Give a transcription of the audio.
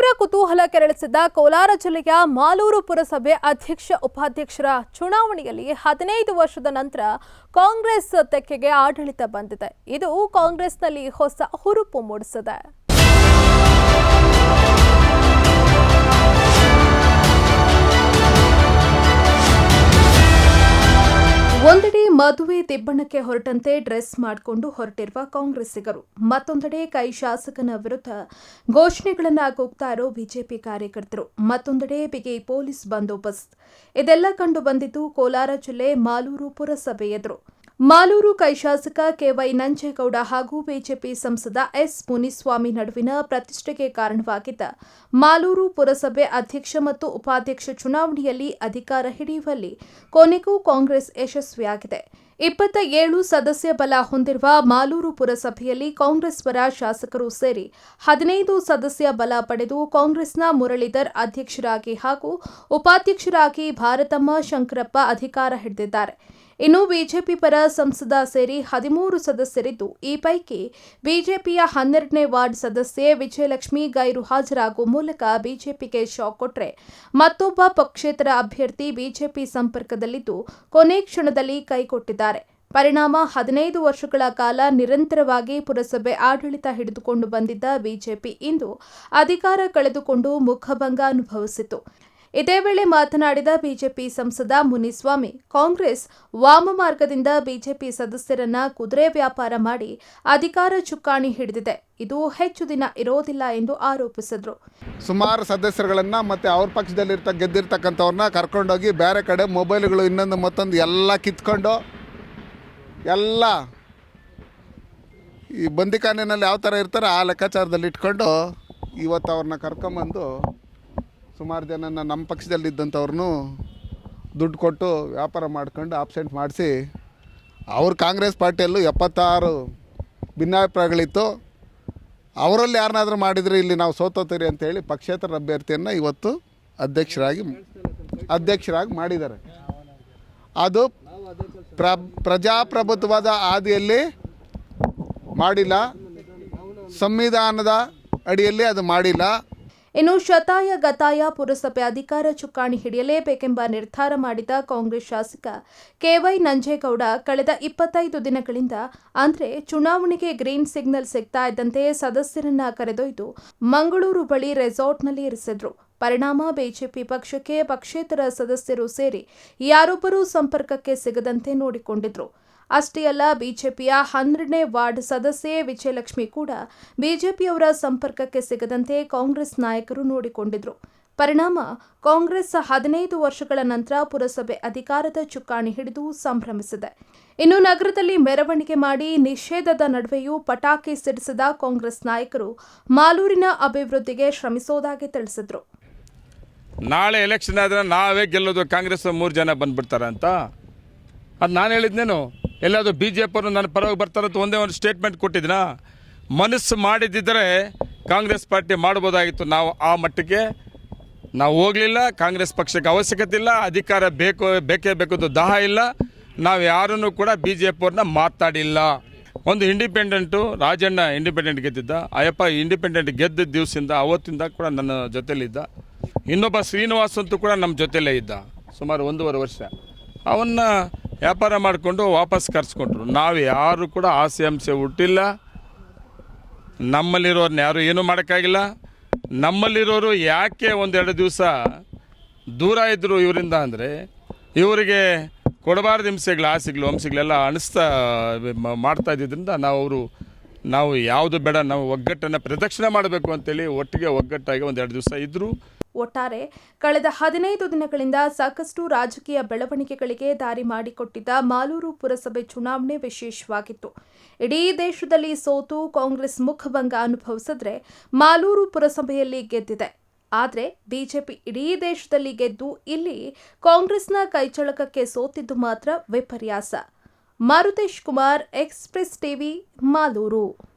ತೀವ್ರ ಕುತೂಹಲ ಕೆರಳಿಸಿದ್ದ ಕೋಲಾರ ಜಿಲ್ಲೆಯ ಮಾಲೂರು ಪುರಸಭೆ ಅಧ್ಯಕ್ಷ, ಉಪಾಧ್ಯಕ್ಷರ ಚುನಾವಣೆಯಲ್ಲಿ ಹದಿನೈದು ವರ್ಷದ ನಂತರ ಕಾಂಗ್ರೆಸ್ ತೆಕ್ಕೆಗೆ ಆಡಳಿತ ಬಂದಿದೆ. ಇದು ಕಾಂಗ್ರೆಸ್ನಲ್ಲಿ ಹೊಸ ಹುರುಪು ಮೂಡಿಸಿದೆ. ಮದುವೆ ದಿಬ್ಬಣಕ್ಕೆ ಹೊರಟಂತೆ ಡ್ರೆಸ್ ಮಾಡಿಕೊಂಡು ಹೊರಟಿರುವ ಕಾಂಗ್ರೆಸ್ಸಿಗರು. ಮತ್ತೊಂದೆಡೆ ಕೈ ಶಾಸಕನ ವಿರುದ್ಧ ಘೋಷಣೆಗಳನ್ನು ಕೂಗ್ತಾ ಇರೋ ಬಿಜೆಪಿ ಕಾರ್ಯಕರ್ತರು. ಮತ್ತೊಂದೆಡೆ ಬಿಗಿ ಪೊಲೀಸ್ ಬಂದೋಬಸ್ತ್. ಇದೆಲ್ಲ ಕಂಡು ಬಂದಿದ್ದು ಕೋಲಾರ ಜಿಲ್ಲೆ ಮಾಲೂರು ಪುರಸಭೆ ಎದುರು. ಮಾಲೂರು ಕೈ ಶಾಸಕ ಕೆವೈ ನಂಜೇಗೌಡ ಹಾಗೂ ಬಿಜೆಪಿ ಸಂಸದ ಎಸ್ ಮುನಿಸ್ವಾಮಿ ನಡುವಿನ ಪ್ರತಿಷ್ಠೆಗೆ ಕಾರಣವಾಗಿದ್ದ ಮಾಲೂರು ಪುರಸಭೆ ಅಧ್ಯಕ್ಷ ಮತ್ತು ಉಪಾಧ್ಯಕ್ಷ ಚುನಾವಣೆಯಲ್ಲಿ ಅಧಿಕಾರ ಹಿಡಿಯುವಲ್ಲಿ ಕೊನೆಗೂ ಕಾಂಗ್ರೆಸ್ ಯಶಸ್ವಿಯಾಗಿದೆ. ಇಪ್ಪತ್ತ ಏಳು ಸದಸ್ಯ ಬಲ ಹೊಂದಿರುವ ಮಾಲೂರು ಪುರಸಭೆಯಲ್ಲಿ ಕಾಂಗ್ರೆಸ್ ಪರ ಶಾಸಕರು ಸೇರಿ ಹದಿನೈದು ಸದಸ್ಯ ಬಲ ಪಡೆದು ಕಾಂಗ್ರೆಸ್ನ ಮುರಳೀಧರ್ ಅಧ್ಯಕ್ಷರಾಗಿ ಹಾಗೂ ಉಪಾಧ್ಯಕ್ಷರಾಗಿ ಭಾರತಮ್ಮ ಶಂಕರಪ್ಪ ಅಧಿಕಾರ ಹಿಡಿದಿದ್ದಾರೆ. ಇನ್ನು ಬಿಜೆಪಿ ಪರ ಸಂಸದ ಸೇರಿ ಹದಿಮೂರು ಸದಸ್ಯರಿದ್ದು, ಈ ಪೈಕಿ ಬಿಜೆಪಿಯ ಹನ್ನೆರಡನೇ ವಾರ್ಡ್ ಸದಸ್ಯೆ ವಿಜಯಲಕ್ಷ್ಮಿ ಗೈರು ಹಾಜರಾಗುವ ಮೂಲಕ ಬಿಜೆಪಿಗೆ ಶಾಕ್ ಕೊಟ್ಟರೆ ಮತ್ತೊಬ್ಬ ಪಕ್ಷೇತರ ಅಭ್ಯರ್ಥಿ ಬಿಜೆಪಿ ಸಂಪರ್ಕದಲ್ಲಿದ್ದು, ಕೊನೆ ಕ್ಷಣದಲ್ಲಿ ಕೈಕೊಟ್ಟಿದ್ದಾರೆ ಪರಿಣಾಮ ಹದಿನೈದು ವರ್ಷಗಳ ಕಾಲ ನಿರಂತರವಾಗಿ ಪುರಸಭೆ ಆಡಳಿತ ಹಿಡಿದುಕೊಂಡು ಬಂದಿದ್ದ ಬಿಜೆಪಿ ಇಂದು ಅಧಿಕಾರ ಕಳೆದುಕೊಂಡು ಮುಖಭಂಗ ಅನುಭವಿಸಿತು ಇದೇ ವೇಳೆ ಮಾತನಾಡಿದ ಬಿಜೆಪಿ ಸಂಸದ ಮುನಿಸ್ವಾಮಿ, ಕಾಂಗ್ರೆಸ್ ವಾಮ ಮಾರ್ಗದಿಂದ ಬಿಜೆಪಿ ಸದಸ್ಯರನ್ನ ಕುದುರೆ ವ್ಯಾಪಾರ ಮಾಡಿ ಅಧಿಕಾರ ಚುಕ್ಕಾಣಿ ಹಿಡಿದಿದೆ. ಇದು ಹೆಚ್ಚು ದಿನ ಇರೋದಿಲ್ಲ ಎಂದು ಆರೋಪಿಸಿದ್ರು. ಸುಮಾರು ಸದಸ್ಯರುಗಳನ್ನ ಮತ್ತೆ ಅವ್ರ ಪಕ್ಷದಲ್ಲಿರ್ತ, ಗೆದ್ದಿರ್ತಕ್ಕಂಥವ್ರನ್ನ ಕರ್ಕೊಂಡೋಗಿ ಬೇರೆ ಕಡೆ ಮೊಬೈಲ್ಗಳು ಇನ್ನೊಂದು ಮತ್ತೊಂದು ಎಲ್ಲ ಕಿತ್ಕೊಂಡು ಎಲ್ಲ ಈ ಬಂದಿಖಾನೆಯಲ್ಲಿ ಯಾವ ಥರ ಇರ್ತಾರೆ ಆ ಲೆಕ್ಕಾಚಾರದಲ್ಲಿ ಇಟ್ಕೊಂಡು ಇವತ್ತು ಅವ್ರನ್ನ ಕರ್ಕೊಂಬಂದು ಸುಮಾರು ಜನನ ನಮ್ಮ ಪಕ್ಷದಲ್ಲಿದ್ದಂಥವ್ರನ್ನೂ ದುಡ್ಡು ಕೊಟ್ಟು ವ್ಯಾಪಾರ ಮಾಡ್ಕೊಂಡು ಆಬ್ಸೆಂಟ್ ಮಾಡಿಸಿ, ಅವ್ರ ಕಾಂಗ್ರೆಸ್ ಪಾರ್ಟಿಯಲ್ಲೂ ಎಪ್ಪತ್ತಾರು ಭಿನ್ನಾಭಿಪ್ರಾಯಗಳಿತ್ತು. ಅವರಲ್ಲಿ ಯಾರನ್ನಾದರೂ ಮಾಡಿದರೆ ಇಲ್ಲಿ ನಾವು ಸೋತೋತೀರಿ ಅಂತೇಳಿ ಪಕ್ಷೇತರ ಅಭ್ಯರ್ಥಿಯನ್ನು ಇವತ್ತು ಅಧ್ಯಕ್ಷರಾಗಿ ಅಧ್ಯಕ್ಷರಾಗಿ ಮಾಡಿದ್ದಾರೆ. ಅದು ಪ್ರ, ಪ್ರಜಾಪ್ರಭುತ್ವದ ಹಾದಿಯಲ್ಲಿ ಮಾಡಿಲ್ಲ. ಸಂವಿಧಾನದ ಅಡಿಯಲ್ಲಿ ಅದು ಮಾಡಿಲ್ಲ. ಇನ್ನು ಶತಾಯ ಗತಾಯ ಪುರಸಭೆ ಅಧಿಕಾರ ಚುಕ್ಕಾಣಿ ಹಿಡಿಯಲೇಬೇಕೆಂಬ ನಿರ್ಧಾರ ಮಾಡಿದ ಕಾಂಗ್ರೆಸ್ ಶಾಸಕ ಕೆವೈ ನಂಜೇಗೌಡ ಕಳೆದ ಇಪ್ಪತ್ತೈದು ದಿನಗಳಿಂದ ಅಂದ್ರೆ ಚುನಾವಣೆಗೆ ಗ್ರೀನ್ ಸಿಗ್ನಲ್ ಸಿಗ್ತಾ ಇದ್ದಂತೆ ಸದಸ್ಯರನ್ನ ಕರೆದೊಯ್ದು ಮಂಗಳೂರು ಬಳಿ ರೆಸಾರ್ಟ್ನಲ್ಲಿ ಇರಿಸಿದ್ರು. ಪರಿಣಾಮ ಬಿಜೆಪಿ ಪಕ್ಷಕ್ಕೆ ಪಕ್ಷೇತರ ಸದಸ್ಯರು ಸೇರಿ ಯಾರೊಬ್ಬರೂ ಸಂಪರ್ಕಕ್ಕೆ ಸಿಗದಂತೆ ನೋಡಿಕೊಂಡಿದ್ರು. ಅಷ್ಟೇ ಅಲ್ಲ, ಬಿಜೆಪಿಯ ಹನ್ನೆರಡನೇ ವಾರ್ಡ್ ಸದಸ್ಯೆ ವಿಜಯಲಕ್ಷ್ಮಿ ಕೂಡ ಬಿಜೆಪಿಯವರ ಸಂಪರ್ಕಕ್ಕೆ ಸಿಗದಂತೆ ಕಾಂಗ್ರೆಸ್ ನಾಯಕರು ನೋಡಿಕೊಂಡಿದ್ರು. ಪರಿಣಾಮ, ಕಾಂಗ್ರೆಸ್ ಹದಿನೈದು ವರ್ಷಗಳ ನಂತರ ಪುರಸಭೆ ಅಧಿಕಾರದ ಚುಕ್ಕಾಣಿ ಹಿಡಿದು ಸಂಭ್ರಮಿಸಿದೆ. ಇನ್ನು ನಗರದಲ್ಲಿ ಮೆರವಣಿಗೆ ಮಾಡಿ ನಿಷೇಧದ ನಡುವೆಯೂ ಪಟಾಕಿ ಸಿಡಿಸಿದ ಕಾಂಗ್ರೆಸ್ ನಾಯಕರು ಮಾಲೂರಿನ ಅಭಿವೃದ್ಧಿಗೆ ಶ್ರಮಿಸೋದಾಗಿ ತಿಳಿಸಿದ್ರು. ನಾಳೆ ಎಲೆಕ್ಷನ್ ಆದರೆ ನಾವೇ ಗೆಲ್ಲೋದು ಕಾಂಗ್ರೆಸ್ ಮೂರು ಜನ ಬಂದ್ಬಿಡ್ತಾರೆ ಅಂತ? ಅದು ನಾನು ಹೇಳಿದ್ನೇನು? ಎಲ್ಲಾದರೂ ಬಿ ಜೆ ಪಿಯವರು ನನ್ನ ಪರವಾಗಿ ಬರ್ತಾರಂತ ಒಂದೇ ಒಂದು ಸ್ಟೇಟ್ಮೆಂಟ್ ಕೊಟ್ಟಿದ್ದೀನ ಮನಸ್ಸು ಮಾಡಿದ್ದಿದ್ದರೆ ಕಾಂಗ್ರೆಸ್ ಪಾರ್ಟಿ ಮಾಡ್ಬೋದಾಗಿತ್ತು. ನಾವು ಆ ಮಟ್ಟಕ್ಕೆ ನಾವು ಹೋಗಲಿಲ್ಲ, ಕಾಂಗ್ರೆಸ್ ಪಕ್ಷಕ್ಕೆ ಅವಶ್ಯಕತೆ ಇಲ್ಲ, ಅಧಿಕಾರ ಬೇಕು, ಬೇಕೇ ಬೇಕು ದಾಹ ಇಲ್ಲ. ನಾವು ಯಾರನ್ನು ಕೂಡ ಬಿ ಜೆ ಪಿಯವ್ರನ್ನ ಮಾತಾಡಿಲ್ಲ. ಒಂದು ಇಂಡಿಪೆಂಡೆಂಟು ರಾಜಣ್ಣ ಇಂಡಿಪೆಂಡೆಂಟ್ ಗೆದ್ದಿದ್ದ, ಅಯ್ಯಪ್ಪ ಇಂಡಿಪೆಂಡೆಂಟ್ ಗೆದ್ದ ದಿವಸದಿಂದ ಅವತ್ತಿಂದ ಕೂಡ ನನ್ನ ಜೊತೆಲಿದ್ದ ಇನ್ನೊಬ್ಬ ಶ್ರೀನಿವಾಸ್ ಅಂತೂ ಕೂಡ ನಮ್ಮ ಜೊತೆಲೇ ಇದ್ದ, ಸುಮಾರು ಒಂದೂವರೆ ವರ್ಷ. ಅವನ್ನ ವ್ಯಾಪಾರ ಮಾಡಿಕೊಂಡು ವಾಪಸ್ ಕರ್ಸ್ಕೊಂಡ್ರು. ನಾವು ಯಾರು ಕೂಡ ಆಸೆ ಅಂಶೆ ಹುಟ್ಟಿಲ್ಲ. ನಮ್ಮಲ್ಲಿರೋರ್ನ ಯಾರು ಏನೂ ಮಾಡೋಕ್ಕಾಗಿಲ್ಲ. ನಮ್ಮಲ್ಲಿರೋರು ಯಾಕೆ ಒಂದೆರಡು ದಿವಸ ದೂರ ಇದ್ದರು ಇವರಿಂದ ಅಂದರೆ ಇವರಿಗೆ ಕೊಡಬಾರ್ದು ಹಿಂಸೆಗಳು, ಆಸೆಗಳು ಹಂಸೆಗಳೆಲ್ಲ ಅನಿಸ್ತಾ ಮಾಡ್ತಾ ಇದ್ದಿದ್ದರಿಂದ ನಾವು ಅವರು, ನಾವು ಯಾವುದು ಬೇಡ, ನಾವು ಒಗ್ಗಟ್ಟನ್ನು ಪ್ರದಕ್ಷಿಣೆ ಮಾಡಬೇಕು ಅಂತೇಳಿ ಒಟ್ಟಿಗೆ ಒಗ್ಗಟ್ಟಾಗಿ ಒಂದೆರಡು ದಿವಸ ಇದ್ದರು ಒಟ್ಟಾರೆ ಕಳೆದ ಹದಿನೈದು ದಿನಗಳಿಂದ ಸಾಕಷ್ಟು ರಾಜಕೀಯ ಬೆಳವಣಿಗೆಗಳಿಗೆ ದಾರಿ ಮಾಡಿಕೊಟ್ಟಿದ್ದ ಮಾಲೂರು ಪುರಸಭೆ ಚುನಾವಣೆ ವಿಶೇಷವಾಗಿತ್ತು. ಇಡೀ ದೇಶದಲ್ಲಿ ಸೋತು ಕಾಂಗ್ರೆಸ್ ಮುಖಭಂಗ ಅನುಭವಿಸಿದ್ರೆ ಮಾಲೂರು ಪುರಸಭೆಯಲ್ಲಿ ಗೆದ್ದಿದೆ. ಆದರೆ ಬಿಜೆಪಿ ಇಡೀ ದೇಶದಲ್ಲಿ ಗೆದ್ದು ಇಲ್ಲಿ ಕಾಂಗ್ರೆಸ್ನ ಕೈಚಳಕಕ್ಕೆ ಸೋತಿದ್ದು ಮಾತ್ರ ವಿಪರ್ಯಾಸ. Maruthesh Kumar, express TV, Malur.